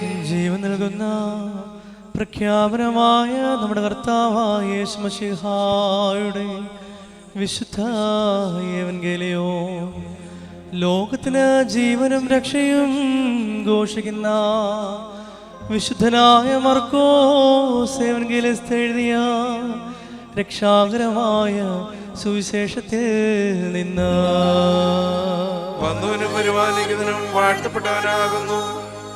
ജീവൻ നൽകുന്ന പ്രഖ്യാപനമായ നമ്മുടെ കർത്താവായ ശ്മശിഹായുടെ വിശുദ്ധ ഏവൻഗേലിയോ ലോകത്തിന് ജീവനും രക്ഷയും ഘോഷിക്കുന്ന വിശുദ്ധനായ മർക്കോ സേവൻഗേലിസ് എഴുതിയ രക്ഷാകരമായ സുവിശേഷത്തിൽ നിന്ന് വന്നുവിനും പരിപാലിക്കുന്നതിനും വാഴ്ത്തപ്പെട്ടവനാകുന്നു.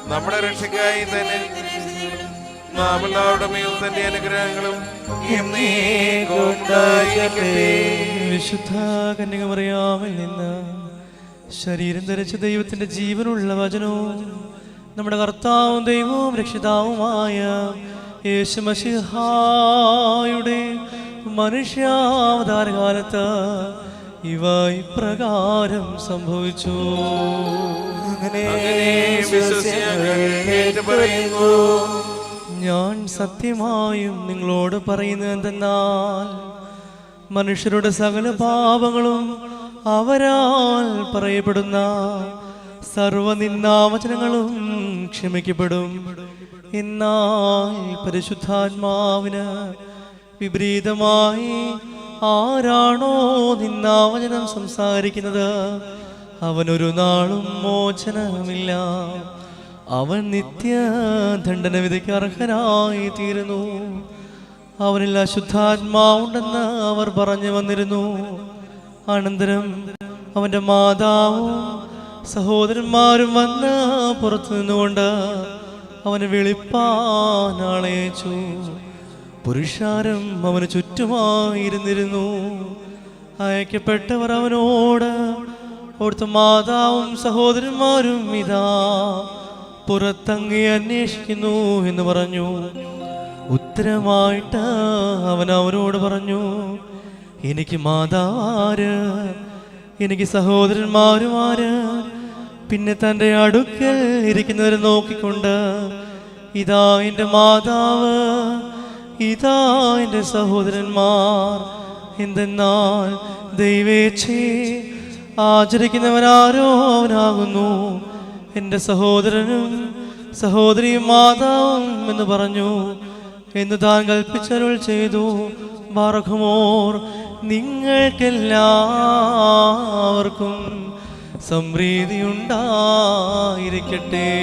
നമ്മുടെ രക്ഷയ്ക്കായി തന്നെ നാം എല്ലാവരുടെ മേൽ തന്റെ അനുഗ്രഹങ്ങളും. വിശുദ്ധ കന്യകമറിയാമിൽ നിന്ന് ശരീരം ധരിച്ച ദൈവത്തിന്റെ ജീവനുള്ള വചനവും നമ്മുടെ കർത്താവും ദൈവവും രക്ഷിതാവുമായ യേശുമഷിഹായുടെ മനുഷ്യാവതാരകാലത്ത് ഇവ ഇപ്രകാരം സംഭവിച്ചു ഞങ്ങൾ ഞാൻ സത്യമായും നിങ്ങളോട് പറയുന്നത് എന്തെന്നാൽ മനുഷ്യരുടെ സകല പാപങ്ങളും അവരാൽ പറയപ്പെടുന്ന സർവനിന്ദാവചനങ്ങളും ക്ഷമിക്കപ്പെടും. എന്നാൽ പരിശുദ്ധാത്മാവിന് വിപരീതമായി ആരാണോ നിന്നാവചനം സംസാരിക്കുന്നത്? അവനൊരു നാളും മോചനമില്ല. അവൻ നിത്യ ദണ്ഡന വിധയ്ക്ക് അർഹനായി തീരുന്നു അവനിൽ അശുദ്ധാത്മാവുണ്ടെന്ന് അവർ പറഞ്ഞു വന്നിരുന്നു. അനന്തരം അവന്റെ മാതാവും സഹോദരന്മാരും വന്ന് പുറത്തു നിന്നുകൊണ്ട് അവനെ വിളിപ്പാനാളയച്ചു പുരുഷാരം അവന് ചുറ്റുമായിരുന്നിരുന്നു. അയക്കപ്പെട്ടവർ അവനോട് അവിടുത്തെ മാതാവും സഹോദരന്മാരും ഇതാ പുറത്തങ്ങി അന്വേഷിക്കുന്നു എന്ന് പറഞ്ഞു. ഉത്തരമായിട്ട് അവൻ അവരോട് പറഞ്ഞു എനിക്ക് മാതാവാര് എനിക്ക് സഹോദരന്മാരുമാര് പിന്നെ തന്റെ അടുക്കൽ ഇരിക്കുന്നവരെ നോക്കിക്കൊണ്ട് ഇതാ എന്റെ മാതാവ് ഇതാ എന്റെ സഹോദരന്മാർ എന്തെന്നാൽ ദൈവേച്ഛേ ആചരിക്കുന്നവനാരോ അവനാകുന്നു. എന്റെ സഹോദരനും സഹോദരിയും മാതാവും എന്ന് പറഞ്ഞു. എന്ന് താൻ കൽപ്പിച്ചരുൾ ചെയ്തു. ബാറഖുമോർ നിങ്ങൾക്കെല്ലാവർക്കും സംപ്രീതി ഉണ്ടായിരിക്കട്ടെ